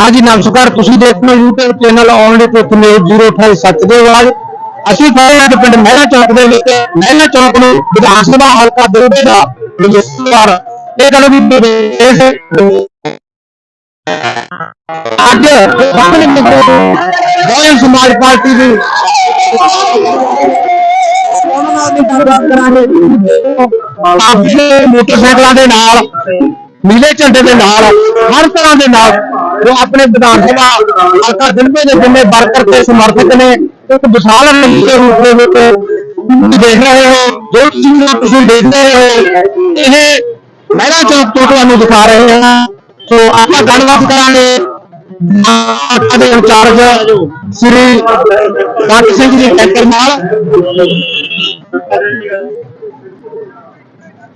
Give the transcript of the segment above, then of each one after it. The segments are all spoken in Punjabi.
ਹਾਂਜੀ, ਨਮਸਕਾਰ। ਤੁਸੀਂ ਦੇਖ ਰਹੇ ਹੋ YouTube ਚੈਨਲ ਔਨਲੀ ਟੁੱਕ ਨਿਊਜ਼ 028 ਦੇ ਆਵਾਜ਼। ਅਸੀਂ ਖੜੇ ਹਾਂ ਪਿੰਡ ਮਹਿਲਾ ਚੌਕ ਦੇ ਵਿੱਚ ਮਹਿਲਾ ਚੌਕ ਨੂੰ ਵਿਧਾਨ ਸਭਾ ਹਲਕਾ ਦੋਬੇ ਦਾ ਰਜਿਸਟਰ ਇਹ ਗੱਲ ਵੀ ਇਸ ਅੱਜ ਸਾਹਮਣੇ ਬਹੁਜਨ ਸਮਾਜ ਪਾਰਟੀ ਦੀ ਆਪਣੇ ਮੋਟਰਸਾਈਕਲਾਂ ਦੇ ਨਾਲ, ਨੀਲੇ ਝੰਡੇ ਦੇ ਨਾਲ, ਹਰ ਤਰ੍ਹਾਂ ਦੇ ਨਾਲ ਜੋ ਆਪਣੇ ਵਿਧਾਨ ਸਭਾ ਹਲਕਾ ਦਿਲਬੇ ਦੇ ਜਿੰਨੇ ਵਰਕਰ ਤੇ ਸਮਰਥਕ ਨੇ ਇੱਕ ਵਿਸ਼ਾਲ ਦੇ ਰੂਪ ਦੇ ਵਿੱਚ ਦੇਖ ਰਹੇ ਹੋ ਜੋ ਤੁਸੀਂ ਦੇਖ ਰਹੇ ਹੋ ਇਹ ਮਹਿਲਾ ਚੌਕ ਤੋਂ ਤੁਹਾਨੂੰ ਦਿਖਾ ਰਹੇ ਹਾਂ। ਸੋ ਆਪਾਂ ਗੱਲਬਾਤ ਕਰਾਂਗੇ ਆਪਾਂ ਦੇ ਇੰਚਾਰਜ ਸ੍ਰੀ ਡਾਕਟਰ ਸਿੰਘ ਜੀ ਟੈਂਕਰ ਨਾਲ।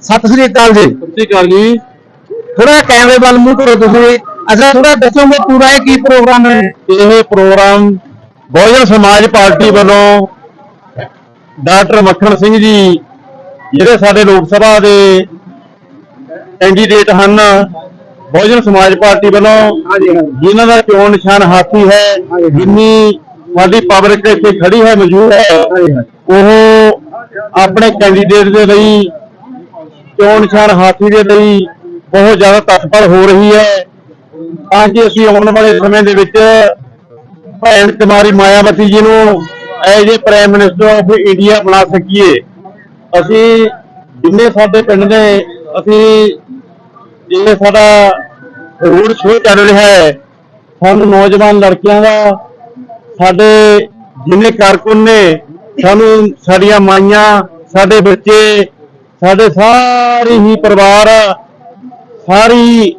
ਸਤਿ ਸ੍ਰੀ ਅਕਾਲ ਜੀ। ਸਤਿ ਸ਼੍ਰੀ ਅਕਾਲ ਜੀ। ਥੋੜਾ ਕੈਮਰੇ ਵੱਲ ਮੂੰਹ ਕਰੋ ਤੁਸੀਂ। ਅੱਛਾ ਥੋੜਾ ਦੱਸੋਗੇ ਪੂਰਾ ਇਹ ਕੀ ਪ੍ਰੋਗਰਾਮ ਹੈ? ਇਹ ਪ੍ਰੋਗਰਾਮ ਬਹੁਜਨ ਸਮਾਜ ਪਾਰਟੀ ਵੱਲੋਂ ਡਾਕਟਰ ਮੱਖਣ ਸਿੰਘ ਜੀ ਜਿਹੜੇ ਸਾਡੇ ਲੋਕ ਸਭਾ ਦੇ ਕੈਂਡੀਡੇਟ ਹਨ ਬਹੁਜਨ ਸਮਾਜ ਪਾਰਟੀ ਵੱਲੋਂ ਜਿਨ੍ਹਾਂ ਦਾ ਚੋਣ ਨਿਸ਼ਾਨ ਹਾਥੀ ਹੈ ਜਿੰਨੀ ਸਾਡੀ ਪਬਲਿਕ ਇੱਥੇ ਖੜੀ ਹੈ ਮੌਜੂਦ ਹੈ ਉਹ ਆਪਣੇ ਕੈਂਡੀਡੇਟ ਦੇ ਲਈ ਚੋਣ ਨਿਸ਼ਾਨ ਹਾਥੀ ਦੇ ਲਈ ਬਹੁਤ ਜ਼ਿਆਦਾ ਤਤਪਰ ਹੋ ਰਹੀ ਹੈ। ਤਾਂ ਕਿ ਅਸੀਂ ਆਉਣ ਵਾਲੇ ਸਮੇਂ ਦੇ ਵਿੱਚ ਭੈਣ ਕੁਮਾਰੀ ਮਾਇਆਵਤੀ ਜੀ ਨੂੰ as a prime minister of India ਬਣਾ ਸਕੀਏ। ਅਸੀਂ ਜਿੰਨੇ ਸਾਡੇ ਪਿੰਡ ਦੇ ਅਸੀਂ ਇਹ ਸਾਡਾ ਰੋਡ ਸ਼ੋਅ ਚੱਲ ਰਿਹਾ ਹੈ, ਸਾਨੂੰ ਨੌਜਵਾਨ ਲੜਕੀਆਂ ਦਾ, ਸਾਡੇ ਜਿੰਨੇ ਕਾਰਕੁਨ ਨੇ, ਸਾਨੂੰ ਸਾਡੀਆਂ ਮਾਈਆਂ, ਸਾਡੇ ਬੱਚੇ, ਸਾਡੇ ਸਾਰੇ ਹੀ ਪਰਿਵਾਰ, ਸਾਰੀ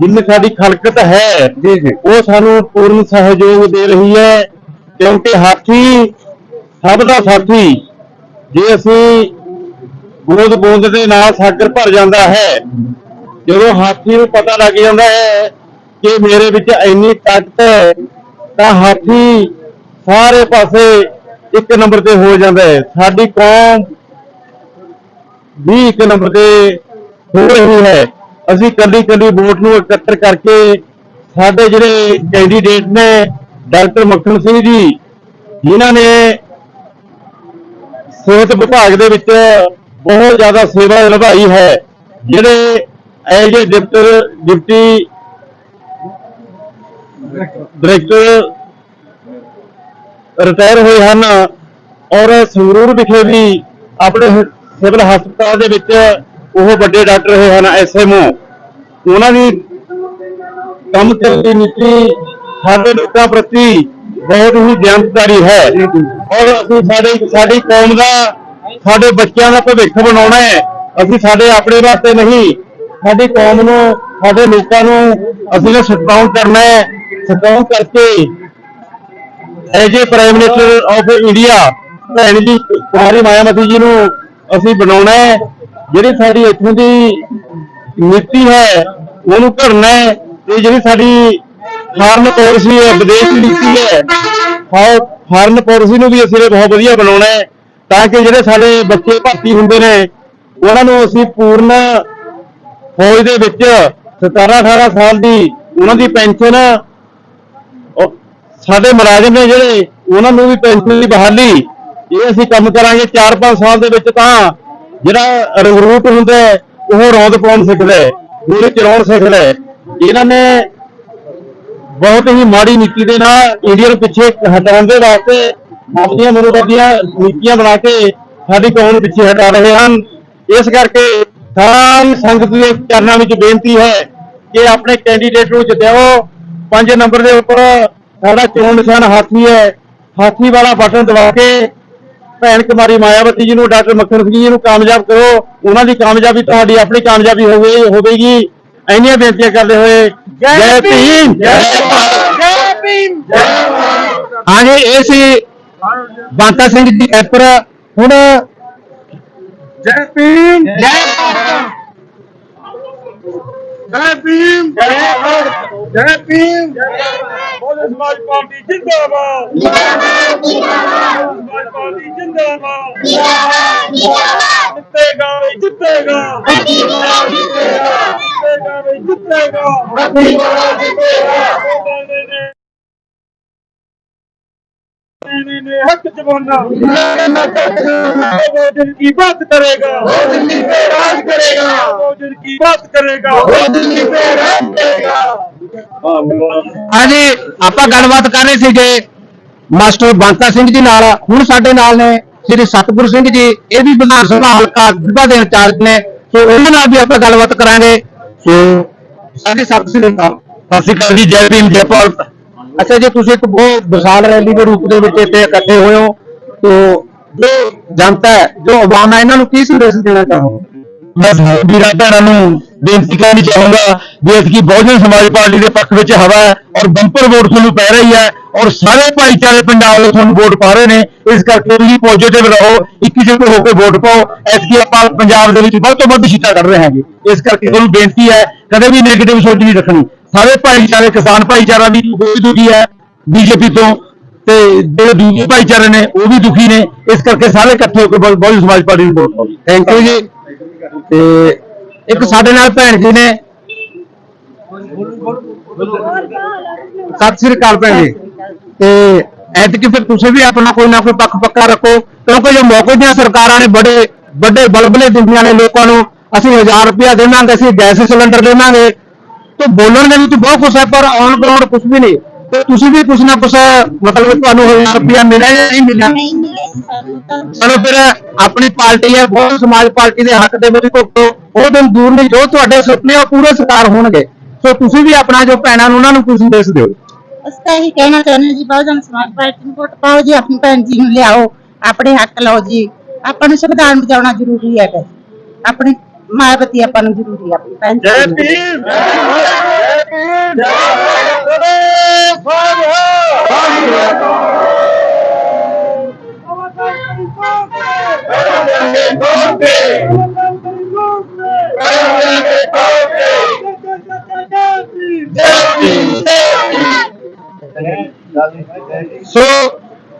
ਜਿੰਨੀ ਸਾਡੀ ਖਲਕਤ ਹੈ ਜੀ ਜੀ। ਉਹ ਸਾਨੂੰ ਪੂਰਨ ਸਹਿਯੋਗ ਦੇ ਰਹੀ ਹੈ ਕਿਉਂਕਿ ਹਾਥੀ ਸਭ ਦਾ ਸਾਥੀ। ਜੇ ਅਸੀਂ ਬੂੰਦ ਬੂੰਦ ਦੇ ਨਾਲ ਸਾਗਰ ਭਰ ਜਾਂਦਾ ਹੈ ਜਦੋਂ ਹਾਥੀ ਨੂੰ ਪਤਾ ਲੱਗ ਜਾਂਦਾ ਹੈ ਕਿ ਮੇਰੇ ਵਿੱਚ ਇੰਨੀ ਤਾਕਤ ਹੈ ਤਾਂ ਹਾਥੀ ਸਾਰੇ ਪਾਸੇ ਇੱਕ ਨੰਬਰ ਤੇ ਹੋ ਜਾਂਦਾ ਹੈ। ਸਾਡੀ ਕੌਮ ਵੀ ਇੱਕ ਨੰਬਰ ਤੇ ਹੋ ਰਹੀ ਹੈ। ਅਸੀਂ ਕੱਲੀ ਕੱਲੀ ਵੋਟ ਨੂੰ ਇਕੱਤਰ ਕਰਕੇ ਸਾਡੇ ਜਿਹੜੇ ਕੈਂਡੀਡੇਟ ਨੇ ਡਾਕਟਰ ਮੱਖਣ ਸਿੰਘ ਜੀ, ਜਿਨ੍ਹਾਂ ਨੇ ਸਿਹਤ ਵਿਭਾਗ ਦੇ ਵਿੱਚ ਬਹੁਤ ਜ਼ਿਆਦਾ ਸੇਵਾ ਨਿਭਾਈ ਹੈ, ਜਿਹੜੇ as a deputy, deputy director retire ਹੋਏ ਹਨ ਔਰ ਸੰਗਰੂਰ ਵਿਖੇ ਵੀ ਆਪਣੇ ਸਿਵਲ ਹਸਪਤਾਲ ਦੇ ਵਿੱਚ ਉਹ ਵੱਡੇ ਡਾਕਟਰ ਹੋਏ ਹਨ ਐਸਐਮਓ ਉਹਨਾਂ ਦੀ ਕੰਮ ਕਰਨ ਦੀ ਨੀਤੀ ਸਾਡੇ ਲੋਕਾਂ ਪ੍ਰਤੀ ਬਹੁਤ ਹੀ ਜਿੰਮੇਵਾਰੀ ਹੈ। ਔਰ ਅਸੀਂ ਸਾਡੇ, ਸਾਡੀ ਕੌਮ ਦਾ, ਸਾਡੇ ਬੱਚਿਆਂ ਦਾ ਭਵਿੱਖ ਬਣਾਉਣਾ ਹੈ। ਅਸੀਂ ਸਾਡੇ ਆਪਣੇ ਵਾਸਤੇ ਨਹੀਂ, ਸਾਡੀ ਕੌਮ ਨੂੰ, ਸਾਡੇ ਲੋਕਾਂ ਨੂੰ ਅਸੀਂ ਨੇ ਸਟਰੋਂਗ ਕਰਨਾ ਹੈ। ਸਟਰੋਂਗ ਕਰਕੇ as a prime minister of India ਭੈਣ ਜੀ, ਕੁਮਾਰੀ ਮਾਇਆਵਤੀ ਜੀ ਨੂੰ ਅਸੀਂ ਬਣਾਉਣਾ ਹੈ। ਜਿਹੜੀ ਸਾਡੀ ਇੱਥੋਂ ਦੀ ਨੀਤੀ ਹੈ, ਉਹਨੂੰ ਘੜਨਾ ਹੈ, ਤੇ ਜਿਹੜੀ ਸਾਡੀ ਫਾਰਨ ਪਾਲਿਸੀ ਹੈ, ਵਿਦੇਸ਼ ਨੀਤੀ ਹੈ ਫਾਰਨ ਪਾਲਿਸੀ ਨੂੰ ਵੀ ਅਸੀਂ ਬਹੁਤ ਵਧੀਆ ਬਣਾਉਣਾ ਹੈ, ਤਾਂ ਕਿ ਜਿਹੜੇ ਸਾਡੇ ਬੱਚੇ ਭਰਤੀ ਹੁੰਦੇ ਨੇ, ਉਹਨਾਂ ਨੂੰ ਅਸੀਂ ਪੂਰਨ ਫੌਜ ਦੇ ਵਿੱਚ 17 18 ਸਾਲ ਦੀ ਉਹਨਾਂ ਦੀ ਪੈਨਸ਼ਨ ਸਾਡੇ ਮੁਲਾਜ਼ਮ ਨੇ ਜਿਹੜੇ, ਉਹਨਾਂ ਨੂੰ ਵੀ ਪੈਨਸ਼ਨ ਦੀ ਬਹਾਲੀ, ਇਹ ਅਸੀਂ ਕੰਮ ਕਰਾਂਗੇ 4-5 ਸਾਲ ਦੇ ਵਿੱਚ ਤਾਂ ਜਿਹੜਾ ਰਿਕਰੂਟ ਹੁੰਦਾ, ਉਹ ਰੌਂਦ ਪਾਉਣ ਸਿੱਖਦਾ ਹੈ ਗੋਲੀ ਚਲਾਉਣ ਸਿੱਖਦਾ। ਹੈ ਇਹਨਾਂ ਨੇ ਬਹੁਤ ਹੀ ਮਾੜੀ ਨੀਤੀ ਦੇ ਨਾਲ ਇੰਡੀਆ ਨੂੰ ਪਿੱਛੇ ਹਟਾਉਣ ਦੇ ਵਾਸਤੇ ਆਪਣੀਆਂ ਮਨੋਬਦੀਆਂ ਨੀਤੀਆਂ ਬਣਾ ਕੇ ਸਾਡੀ ਕੌਮ ਨੂੰ ਪਿੱਛੇ ਹਟਾ ਰਹੇ ਹਨ। ਇਸ ਕਰਕੇ ਸਾਰੀ ਸੰਗਤ ਦੇ ਚਰਨਾਂ ਵਿੱਚ ਬੇਨਤੀ ਹੈ ਕਿ ਆਪਣੇ ਕੈਂਡੀਡੇਟ ਨੂੰ ਜਿਤਾਓ। ਪੰਜ ਨੰਬਰ ਦੇ ਉੱਪਰ ਸਾਡਾ ਚੋਣ ਨਿਸ਼ਾਨ ਹਾਥੀ ਹੈ। ਹਾਥੀ ਵਾਲਾ ਬਟਨ ਦਬਾ ਕੇ ਭੈਣ ਕੁਮਾਰੀ ਮਾਇਆਵਤੀ ਜੀ ਨੂੰ ਡਾਕਟਰ ਮੱਖਣ ਸਿੰਘ ਜੀ ਨੂੰ ਕਾਮਯਾਬ ਕਰੋ। ਉਹਨਾਂ ਦੀ ਕਾਮਯਾਬੀ ਤੁਹਾਡੀ ਆਪਣੀ ਕਾਮਯਾਬੀ ਹੋਵੇ ਹੋਵੇਗੀ। ਇੰਨੀਆਂ ਬੇਨਤੀਆਂ ਕਰਦੇ ਹੋਏ ਜੈ ਭੀਮ ਜੈ ਭਾਰਤ। ਜੈ ਭੀਮ। ਹਾਂਜੀ ਇਹ ਸੀ ਬਾਂਤਾ ਸਿੰਘ ਜੀ ਐਪਰ। ਹੁਣ ਜੈ ਭੀਮ। ਜੈ ਜੈ ਭੀਮ। ਜੈ ਭਾਰਤ। ਜੈ ਭੀਮ। ਬਹੁਜਨ ਸਮਾਜ ਪਾਰਟੀ ਜਿੰਦਾਬਾਦ। ਗਾਲੀ ਜਿੰਦਾਬਾਦ। ਜਿੰਦਾਬਾਦ ਜਿੰਦਾਬਾਦ। ਜਿੱਤੇ ਗਾਲੀ ਜਿੱਤੇਗਾ। ਬੱਤੀ ਬੋਲ ਜਿੱਤੇਗਾ। ਜਿੱਤੇ ਗਾਲੀ ਜਿੱਤੇਗਾ। ਬੱਤੀ ਬੋਲ ਜਿੱਤੇਗਾ ਹੱਕ ਜਵਾਨਾ ਭੋਜਨ ਕੀ ਬਾਤ ਕਰੇਗਾ। ਭੋਜਨ ਕੀ ਤੇ ਰਾਜ ਕਰੇਗਾ। ਭੋਜਨ ਕੀ ਬਾਤ ਕਰੇਗਾ। ਭੋਜਨ ਕੀ ਤੇ ਰਾਜ ਕਰੇਗਾ। ਹਾਂਜੀ ਆਪਾਂ ਗੱਲਬਾਤ ਕਰ ਰਹੇ ਸੀ ਜੇ ਮਾਸਟਰ ਬੰਤਾ ਸਿੰਘ ਜੀ ਨਾਲ, ਹੁਣ ਸਾਡੇ ਨਾਲ ਨੇ ਸ੍ਰੀ ਸਤਿਗੁਰੂ ਸਿੰਘ ਜੀ, ਇਹ ਵੀ ਵਿਧਾਨ ਸਭਾ ਹਲਕਾ ਜ਼ਿਲ੍ਹਾ ਦੇ ਇੰਚਾਰਜ ਨੇ, ਸੋ ਉਹਨਾਂ ਨਾਲ ਵੀ ਆਪਾਂ ਗੱਲਬਾਤ ਕਰਾਂਗੇ। ਸੋ, ਸਾਡੇ ਸਤਿ ਸ੍ਰੀ ਅਕਾਲ ਸਤਿ ਸ਼੍ਰੀ ਅਕਾਲ ਜੀ, ਜੈ ਭੀਮ, ਜੈ ਭਾਰਤ। ਅੱਛਾ ਜੀ, ਤੁਸੀਂ ਇੱਕ ਬਹੁਤ ਵਿਸ਼ਾਲ ਰੈਲੀ ਦੇ ਰੂਪ ਦੇ ਵਿੱਚ ਇੱਥੇ ਇਕੱਠੇ ਹੋਏ ਹੋ। ਤੋ, ਜੋ ਜਨਤਾ ਹੈ, ਜੋ ਆਵਾਮ ਹੈ, ਇਹਨਾਂ ਨੂੰ ਕੀ ਸੰਦੇਸ਼ ਦੇਣਾ ਚਾਹੋਗੇ? ਮੈਂ ਵੀਰਾਂ ਭੈਣਾਂ ਨੂੰ, ਬੇਨਤੀ ਕਰਨੀ ਚਾਹੂੰਗਾ ਵੀ ਇਸਕੀ ਬਹੁਜਨ ਸਮਾਜ ਪਾਰਟੀ ਦੇ ਪੱਖ ਵਿੱਚ ਹਵਾ ਹੈ ਔਰ ਬੰਪਰ ਵੋਟ ਤੁਹਾਨੂੰ ਪੈ ਰਹੀ ਹੈ ਔਰ ਸਾਰੇ ਭਾਈਚਾਰੇ ਪੰਜਾਬ ਦੇ ਤੁਹਾਨੂੰ ਵੋਟ ਪਾ ਰਹੇ ਨੇ, ਇਸ ਕਰਕੇ ਤੁਸੀਂ ਪੋਜ਼ਿਟਿਵ ਰਹੋ ਇੱਕਜੁੱਟ ਹੋ ਕੇ ਵੋਟ ਪਾਓ ਐਸਕੀ ਆਪਾਂ ਪੰਜਾਬ ਦੇ ਵਿੱਚ ਵੱਧ ਤੋਂ ਵੱਧ ਸੀਟਾਂ ਕੱਢ ਰਹੇ ਹਾਂਗੇ। ਇਸ ਕਰਕੇ ਤੁਹਾਨੂੰ ਬੇਨਤੀ ਹੈ, ਕਦੇ ਵੀ ਨੈਗੇਟਿਵ ਸੋਚ ਨਹੀਂ ਰੱਖਣੀ। ਸਾਰੇ ਭਾਈਚਾਰੇ, ਕਿਸਾਨ ਭਾਈਚਾਰਾ ਵੀ ਬਹੁਤ ਦੁਖੀ ਹੈ, ਬੀਜੇਪੀ ਤੋਂ, ਤੇ ਜਿਹੜੇ ਦੂਜੇ ਭਾਈਚਾਰੇ ਨੇ ਉਹ ਵੀ ਦੁਖੀ ਨੇ, ਇਸ ਕਰਕੇ ਸਾਰੇ ਇਕੱਠੇ ਹੋ ਕੇ ਬਹੁਜਨ ਸਮਾਜ ਪਾਰਟੀ ਨੂੰ ਵੋਟ ਪਾਓ। ਥੈਂਕ ਯੂ ਜੀ। ਤੇ ਇੱਕ ਸਾਡੇ ਨਾਲ ਭੈਣ ਜੀ ਨੇ। ਸਤਿ ਸ੍ਰੀ ਅਕਾਲ ਭੈਣ ਜੀ। ਤੇ ਐਤਕੀ ਫਿਰ ਤੁਸੀਂ ਵੀ ਆਪਣਾ ਕੋਈ ਨਾ ਕੋਈ ਪੱਖ ਪੱਕਾ ਰੱਖੋ, ਕਿਉਂਕਿ ਜੋ ਮੌਕੇ ਦੀਆਂ ਸਰਕਾਰਾਂ ਨੇ ਬੜੇ, ਵੱਡੇ ਬਲਬਲੇ ਦਿੰਦੀਆਂ ਨੇ ਲੋਕਾਂ ਨੂੰ, ਅਸੀਂ 1000 ਰੁਪਇਆ ਦੇਵਾਂਗੇ, ਅਸੀਂ ਗੈਸ ਸਿਲੰਡਰ ਦੇਵਾਂਗੇ, ਤੇ ਬੋਲਣ ਦੇ ਵਿੱਚ ਬਹੁਤ ਕੁਛ ਹੈ, ਪਰ ਔਨ ਗਰਾਊਂਡ ਕੁਝ ਵੀ ਨਹੀਂ। ਤੇ ਤੁਸੀਂ ਵੀ ਕੁਛ ਨਾ ਕੁਛ, ਮਤਲਬ ਤੁਹਾਨੂੰ 1000 ਰੁਪਇਆ ਮਿਲਿਆ ਜਾਂ ਨਹੀਂ ਮਿਲਿਆ? ਚਲੋ ਫਿਰ ਆਪਣੀ ਪਾਰਟੀ ਹੈ ਬਹੁਤ ਸਮਾਜ ਪਾਰਟੀ ਦੇ ਹੱਕ ਦੇ ਵਿੱਚ ਭੁਗਤੋ। ਉਹ ਦਿਨ ਦੂਰ ਨਹੀਂ ਜੋ ਤੁਹਾਡੇ ਸੁਪਨੇ ਉਹ ਪੂਰੇ ਸਾਕਾਰ ਹੋਣਗੇ। ਸੋ ਤੁਸੀਂ ਵੀ ਆਪਣਾ ਜੋ ਭੈਣਾਂ ਨੂੰ ਉਹਨਾਂ ਨੂੰ ਕੁਝ ਸੰਦੇਸ਼ ਦਿਓ। ਅਸੀਂ ਇਹੀ ਕਹਿਣਾ ਚਾਹੁੰਦੇ ਹਾਂ ਜੀ ਬਹੁਜਨ ਸਮਾਜ ਪਾਰਟੀ ਨੂੰ ਵੋਟ ਪਾਓ ਜੀ ਆਪਣੀ ਭੈਣ ਜੀ ਨੂੰ ਲਿਆਓ ਆਪਣੇ ਹੱਕ ਲਓ ਜੀ। ਆਪਾਂ ਨੂੰ ਸੰਵਿਧਾਨ ਬਚਾਉਣਾ ਜ਼ਰੂਰੀ ਹੈਗਾ। ਆਪਣੀ ਮਾਇਆਵਤੀ ਆਪਾਂ ਨੂੰ ਜ਼ਰੂਰੀ ਹੈ ਆਪਣੀ ਭੈਣ ਜੈ ਜੀ ਨੂੰ। ਭੀਮ ਜੈ ਭੀਮ ਜੈ ਸੋ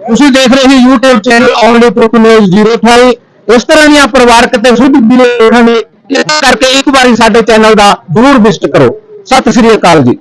ਤੁਸੀਂ ਦੇਖ ਰਹੇ ਹੋ YouTube channel only proof news 028 ਇਸ ਤਰ੍ਹਾਂ ਦੀਆਂ ਪਰਿਵਾਰਕ ਤੇ ਸੁਧ ਵੀਡੀਓ ਨੇ ਇਸ ਕਰਕੇ ਇੱਕ ਵਾਰੀ ਸਾਡੇ ਚੈਨਲ ਦਾ ਜ਼ਰੂਰ ਵਿਜ਼ਿਟ ਕਰੋ। ਸਤਿ ਸ੍ਰੀ ਅਕਾਲ ਜੀ।